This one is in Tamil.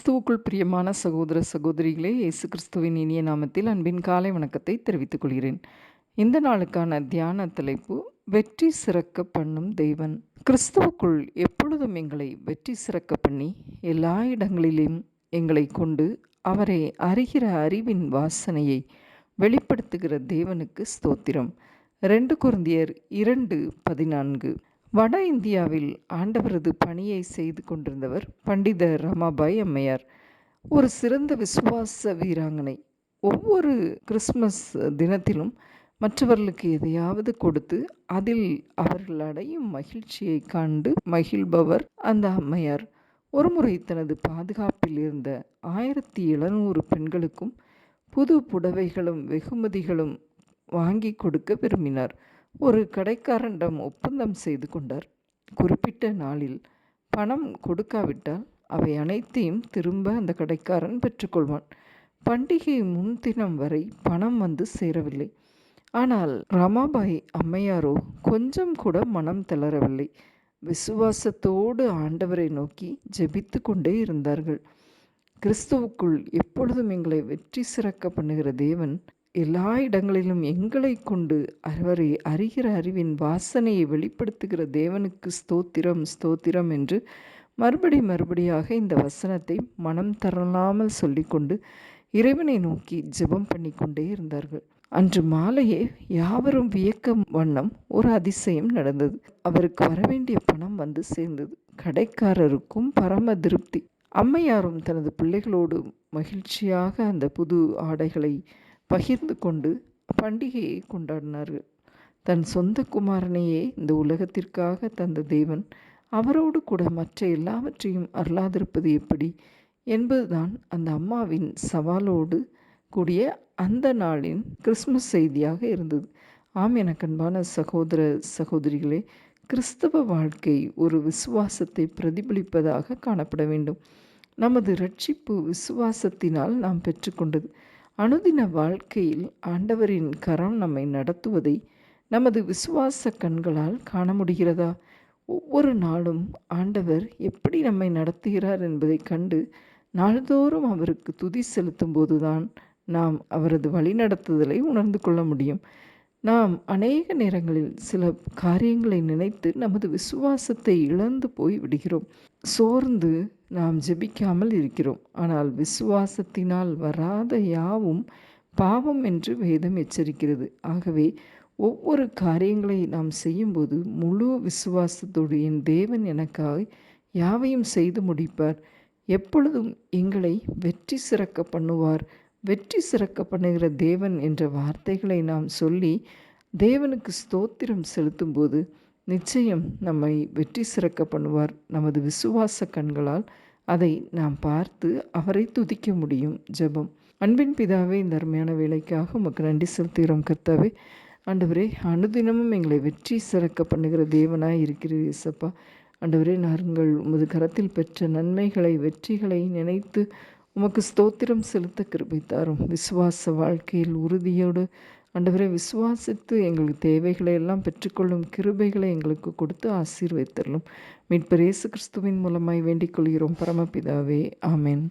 கிறிஸ்துவுக்குள் பிரியமான சகோதர சகோதரிகளே இயேசு கிறிஸ்துவின் இனிய நாமத்தில் அன்பின் காலை வணக்கத்தை தெரிவித்துக் கொள்கிறேன். இந்த நாளுக்கான தியான தலைப்பு வெற்றி சிறக்க பண்ணும் தெய்வன் கிறிஸ்துவுக்குள் எப்பொழுதும் எங்களை வெற்றி சிறக்க பண்ணி எல்லா இடங்களிலும் எங்களை கொண்டு அவரை அறிகிற அறிவின் வாசனையை வெளிப்படுத்துகிற தேவனுக்கு ஸ்தோத்திரம். ரெண்டு குருந்தியர் இரண்டு பதினான்கு. வட இந்தியாவில் ஆண்டவரது பணியை செய்து கொண்டிருந்தவர் பண்டித ரமாபாய் அம்மையார். ஒரு சிறந்த விசுவாச வீராங்கனை. ஒவ்வொரு கிறிஸ்மஸ் தினத்திலும் மற்றவர்களுக்கு எதையாவது கொடுத்து அதில் அவர்கள் அடையும் மகிழ்ச்சியை கண்டு மகிழ்பவர் அந்த அம்மையார். ஒருமுறை தனது பாதுகாப்பில் இருந்த ஆயிரத்தி எழுநூறு பெண்களுக்கும் புது புடவைகளும் வெகுமதிகளும் வாங்கி கொடுக்க விரும்பினார். ஒரு கடைக்காரனிடம் ஒப்பந்தம் செய்து கொண்டார். குறிப்பிட்ட நாளில் பணம் கொடுக்காவிட்டால் அவை அனைத்தையும் திரும்ப அந்த கடைக்காரன் பெற்றுக்கொள்வான் பண்டிகை முன்தினம் வரை பணம் வந்து சேரவில்லை. ஆனால் ரமாபாய் அம்மையாரோ கொஞ்சம் கூட மனம் தளரவில்லை. விசுவாசத்தோடு ஆண்டவரை நோக்கி ஜெபித்து கொண்டே இருந்தார்கள். கிறிஸ்துவுக்குள் எப்பொழுதும் எங்களை வெற்றி சிறக்க பண்ணுகிற தேவன் எல்லா இடங்களிலும் எங்களை கொண்டு அவரை அறிகிற அறிவின் வாசனையை வெளிப்படுத்துகிற தேவனுக்கு ஸ்தோத்திரம் ஸ்தோத்திரம் என்று மறுபடி மறுபடியாக இந்த வசனத்தை மனம் தரலாமல் சொல்லிக்கொண்டு இறைவனை நோக்கி ஜெபம் பண்ணி கொண்டே இருந்தார்கள். அன்று மாலையே யாவரும் வியக்க வண்ணம் ஒரு அதிசயம் நடந்தது. அவருக்கு வரவேண்டிய பணம் வந்து சேர்ந்தது. கடைக்காரருக்கும் பரம திருப்தி. அம்மையாரும் தனது பிள்ளைகளோடு மகிழ்ச்சியாக அந்த புது ஆடைகளை பகிர்ந்து கொண்டு பண்டிகையை கொண்டாடினார்கள். தன் சொந்த குமாரனையே இந்த உலகத்திற்காக தந்த தேவன் அவரோடு கூட மற்ற எல்லாவற்றையும் அருளாதிருப்பது எப்படி என்பதுதான் அந்த அம்மாவின் சவாலோடு கூடிய அந்த நாளின் கிறிஸ்மஸ் செய்தியாக இருந்தது. ஆம் என கண்பான சகோதர சகோதரிகளே கிறிஸ்தவ வாழ்க்கை ஒரு விசுவாசத்தை பிரதிபலிப்பதாக காணப்பட வேண்டும். நமது ரட்சிப்பு விசுவாசத்தினால் நாம் பெற்றுக்கொண்டது. அனுதின வாழ்க்கையில் ஆண்டவரின் கரம் நம்மை நடத்துவதை நமது விசுவாச கண்களால் காண முடிகிறதா? ஒவ்வொரு நாளும் ஆண்டவர் எப்படி நம்மை நடத்துகிறார் என்பதை கண்டு நாள்தோறும் அவருக்கு துதி செலுத்தும் போதுதான் நாம் அவரது வழிநடத்துதலை உணர்ந்து கொள்ள முடியும். நாம் அநேக நேரங்களில் சில காரியங்களை நினைத்து நமது விசுவாசத்தை இழந்து போய் விடுகிறோம். சோர்ந்து நாம் ஜெபிக்காமல் இருக்கிறோம். ஆனால் விசுவாசத்தினால் வராத யாவும் பாவம் என்று வேதம் எச்சரிக்கிறது. ஆகவே ஒவ்வொரு காரியங்களை நாம் செய்யும்போது முழு விசுவாசத்தோடு என் தேவன் எனக்காக யாவையும் செய்து முடிப்பார். எப்பொழுதும் எங்களை வெற்றி சிறக்க பண்ணுவார். வெற்றி சிறக்க பண்ணுகிற தேவன் என்ற வார்த்தைகளை நாம் சொல்லி தேவனுக்கு ஸ்தோத்திரம் செலுத்தும்போது நிச்சயம் நம்மை வெற்றி சிறக்க பண்ணுவார். நமது விசுவாச கண்களால் அதை நாம் பார்த்து அவரை துதிக்க முடியும் ஜெபம். அன்பின் பிதாவே இந்த அருமையான வேலைக்காக உமக்கு நன்றி செலுத்துகிறோம் கர்த்தாவே. ஆண்டவரே அனுதினமும் எங்களை வெற்றி சிறக்க பண்ணுகிற தேவனாய் இருக்கிறீர் இசப்பா ஆண்டவரே நாங்கள் உமது கரத்தில் பெற்ற நன்மைகளை வெற்றிகளை நினைத்து உமக்கு ஸ்தோத்திரம் செலுத்த கிருபை தாரும். விசுவாச வாழ்க்கையில் உறுதியோடு ஆண்டவரை விசுவாசித்து எங்களுக்கு தேவைகளை எல்லாம் பெற்றுக்கொள்ளும் கிருபைகளை எங்களுக்கு கொடுத்து ஆசீர்வைத்தரலும் மீட்பர் இயேசு கிறிஸ்துவின் மூலமாய் வேண்டிக் கொள்கிறோம். பரமபிதாவே ஆமேன்.